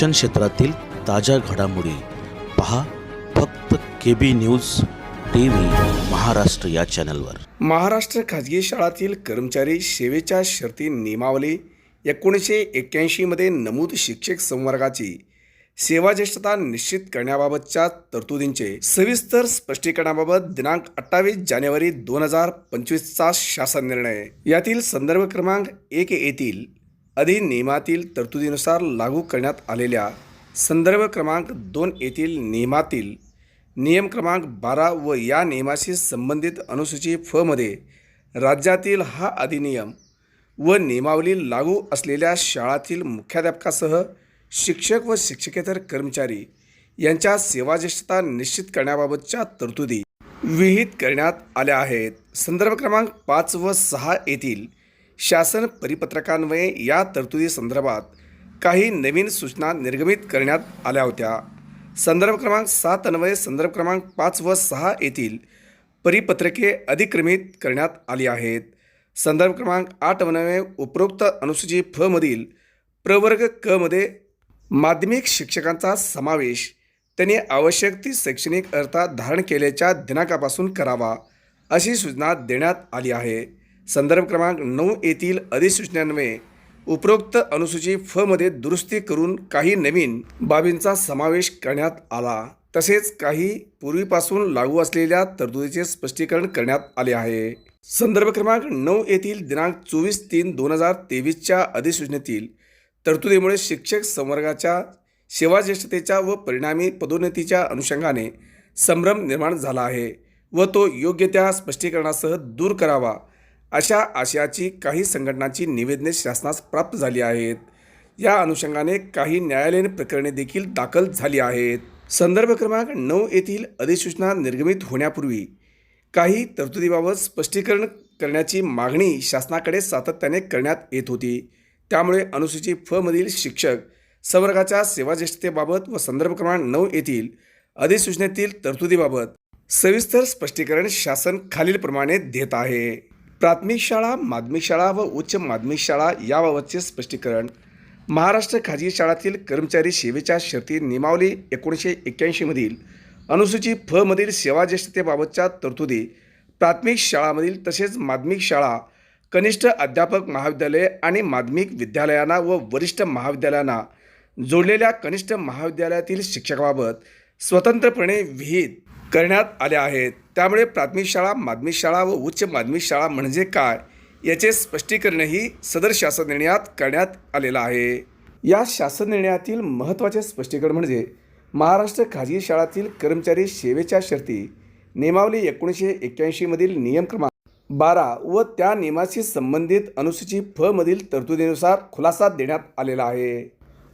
शिक्षण क्षेत्रातील ताज्या घडामोडी पहा फक्त K B news T V Maharashtra या चॅनलवर. महाराष्ट्र खाजगी शाळातील कर्मचारी सेवेच्या शर्ती नियमावली एकोणीसशे एक्क्याऐंशीमध्ये नमूद शिक्षक संवर्गाची सेवाज्येष्ठता निश्चित करण्याबाबतच्या तरतुदींचे सविस्तर स्पष्टीकरणाबाबत दिनांक अठ्ठावीस जानेवारी दोन हजार पंचवीसचा शासन निर्णय. यातील संदर्भ क्रमांक एक येथील अधिनियमातील तरतुदीनुसार लागू करण्यात आलेल्या संदर्भ क्रमांक दोन येथील नियमातील नियम क्रमांक बारा व या नियमाशी संबंधित अनुसूची फमध्ये राज्यातील हा अधिनियम व नियमावली लागू असलेल्या शाळातील मुख्याध्यापकासह शिक्षक व शिक्षकेतर कर्मचारी यांच्या सेवाज्येष्ठता निश्चित करण्याबाबतच्या तरतुदी विहित करण्यात आल्या आहेत. संदर्भ क्रमांक पाच व सहा येथील शासन परिपत्रकान्वये या तरतुदी संदर्भात काही नवीन सूचना निर्गमित करण्यात आल्या होत्या. संदर्भ क्रमांक सात अन्वये संदर्भ क्रमांक पाच व सहा येथील परिपत्रके अधिक्रमित करण्यात आली आहेत. संदर्भ क्रमांक आठ अन्वये उपरोक्त अनुसूची फ मधील प्रवर्ग क मध्ये माध्यमिक शिक्षकांचा समावेश त्यांनी आवश्यक ती शैक्षणिक अर्था धारण केल्याच्या दिनांकापासून करावा अशी सूचना देण्यात आली आहे. संदर्भ क्रमांक नऊ येथील अधिसूचनान्वये उपरोक्त अनुसूची फ मध्ये दुरुस्ती करून काही नवीन बाबींचा समावेश करण्यात आला. तसेच काही पूर्वीपासून लागू असलेल्या तरतुदीचे स्पष्टीकरण करण्यात आले आहे. संदर्भ क्रमांक नऊ येथील दिनांक चोवीस तीन दोन हजार तेवीसच्या अधिसूचनेतील तरतुदीमुळे शिक्षक संवर्गाच्या सेवाज्येष्ठतेच्या व परिणामी पदोन्नतीच्या अनुषंगाने संभ्रम निर्माण झाला आहे व तो योग्य त्या स्पष्टीकरणासह दूर करावा. अशा आशयाची काही संघटनांची निवेदने शासनास प्राप्त झाली आहेत. या अनुषंगाने काही न्यायालयीन प्रकरणे देखील दाखल झाली आहेत. संदर्भ क्रमांक नऊ येथील अधिसूचना निर्गमित होण्यापूर्वी काही तरतुदीबाबत स्पष्टीकरण करण्याची मागणी शासनाकडे सातत्याने करण्यात येत होती. त्यामुळे अनुसूची फ मधील शिक्षक संवर्गाच्या सेवाज्येष्ठतेबाबत व संदर्भ क्रमांक नऊ येथील अधिसूचनेतील तरतुदीबाबत सविस्तर स्पष्टीकरण शासन खालीलप्रमाणे देत आहे. प्राथमिक शाळा माध्यमिक शाळा व उच्च माध्यमिक शाळा याबाबतचे स्पष्टीकरण. महाराष्ट्र खाजगी शाळातील कर्मचारी सेवेच्या शर्ती नियमावली एकोणीसशे एक्क्याऐंशीमधील अनुसूची फ मधील सेवाज्येष्ठतेबाबतच्या तरतुदी. प्राथमिक शाळामधील तसेच माध्यमिक शाळा कनिष्ठ अध्यापक महाविद्यालये आणि माध्यमिक विद्यालयांना व वरिष्ठ महाविद्यालयांना जोडलेल्या कनिष्ठ महाविद्यालयातील शिक्षकाबाबत स्वतंत्रपणे विहित करण्यात आल्या आहेत. त्यामुळे प्राथमिक शाळा माध्यमिक शाळा व उच्च माध्यमिक शाळा म्हणजे काय याचे स्पष्टीकरणही सदर शासन निर्णयात करण्यात आलेलं आहे. या शासन निर्णयातील महत्त्वाचे स्पष्टीकरण म्हणजे महाराष्ट्र खाजगी शाळातील कर्मचारी सेवेच्या शर्ती नियमावली एकोणीसशे एक्क्याऐंशीमधील नियम क्रमांक बारा व त्या नियमाशी संबंधित अनुसूची फ मधील तरतुदीनुसार खुलासा देण्यात आलेला आहे.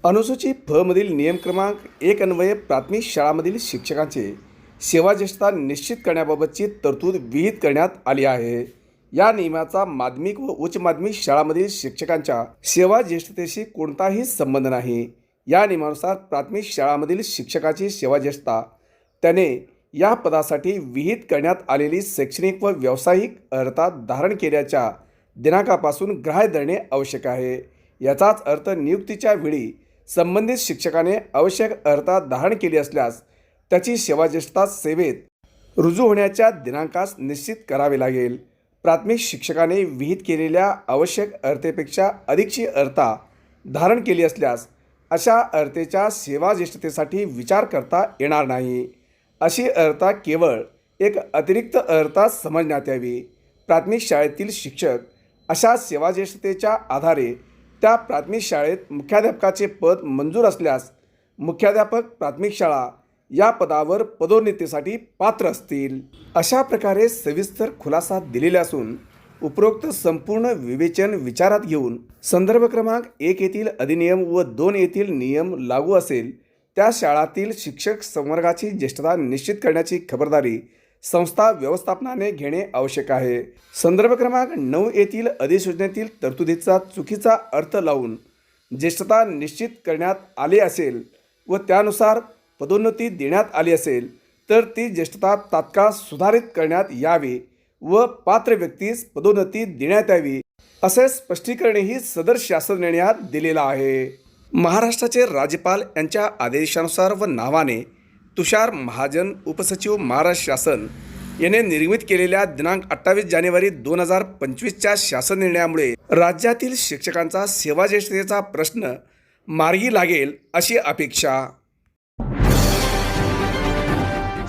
अनुसूची फ मधील नियम क्रमांक एक अन्वये प्राथमिक शाळामधील शिक्षकांचे सेवाज्येष्ठता निश्चित करण्याबाबतची तरतूद विहित करण्यात आली आहे. या नियमाचा माध्यमिक व उच्च माध्यमिक शाळामधील शिक्षकांच्या सेवाज्येष्ठतेशी कोणताही संबंध नाही. या नियमानुसार प्राथमिक शाळामधील शिक्षकाची सेवाज्येष्ठता त्याने या पदासाठी विहित करण्यात आलेली शैक्षणिक व व्यावसायिक अर्हता धारण केल्याच्या दिनांकापासून ग्राह्य धरणे आवश्यक आहे. याचाच अर्थ नियुक्तीच्या वेळी संबंधित शिक्षकाने आवश्यक अर्हता धारण केली असल्यास त्याची सेवाज्येष्ठता सेवेत रुजू होण्याच्या दिनांकास निश्चित करावे लागेल. प्राथमिक शिक्षकाने विहित केलेल्या आवश्यक अर्थेपेक्षा अधिकची अर्था धारण केली असल्यास अशा अर्तेच्या सेवाज्येष्ठतेसाठी विचार करता येणार नाही. अशी अर्हता केवळ एक अतिरिक्त अर्हता समजण्यात यावी. प्राथमिक शाळेतील शिक्षक अशा सेवाज्येष्ठतेच्या आधारे त्या प्राथमिक शाळेत मुख्याध्यापकाचे पद मंजूर असल्यास मुख्याध्यापक प्राथमिक शाळा या पदावर पदोन्नतीसाठी पात्र असतील. अशा प्रकारे सविस्तर खुलासा दिलेला असून उपरोक्त संपूर्ण विवेचन विचारात घेऊन संदर्भ क्रमांक एक येथील अधिनियम व दोन येथील नियम लागू असेल त्या शाळातील शिक्षक संवर्गाची ज्येष्ठता निश्चित करण्याची खबरदारी संस्था व्यवस्थापनाने घेणे आवश्यक आहे. संदर्भ क्रमांक नऊ येथील अधिसूचनेतील तरतुदीचा चुकीचा अर्थ लावून ज्येष्ठता निश्चित करण्यात आले असेल व त्यानुसार पदोन्नती देण्यात आली असेल तर ती ज्येष्ठता तात्काळ सुधारित करण्यात यावी व पात्र व्यक्तीस पदोन्नती देण्यात यावी असे स्पष्टीकरणही सदर शासन निर्णयात दिलेलं आहे. महाराष्ट्राचे राज्यपाल यांच्या आदेशानुसार व नावाने तुषार महाजन उपसचिव महाराष्ट्र शासन याने निर्मित केलेल्या दिनांक अठ्ठावीस जानेवारी दोन हजार पंचवीसच्या शासन निर्णयामुळे राज्यातील शिक्षकांचा सेवाज्येष्ठतेचा प्रश्न मार्गी लागेल अशी अपेक्षा.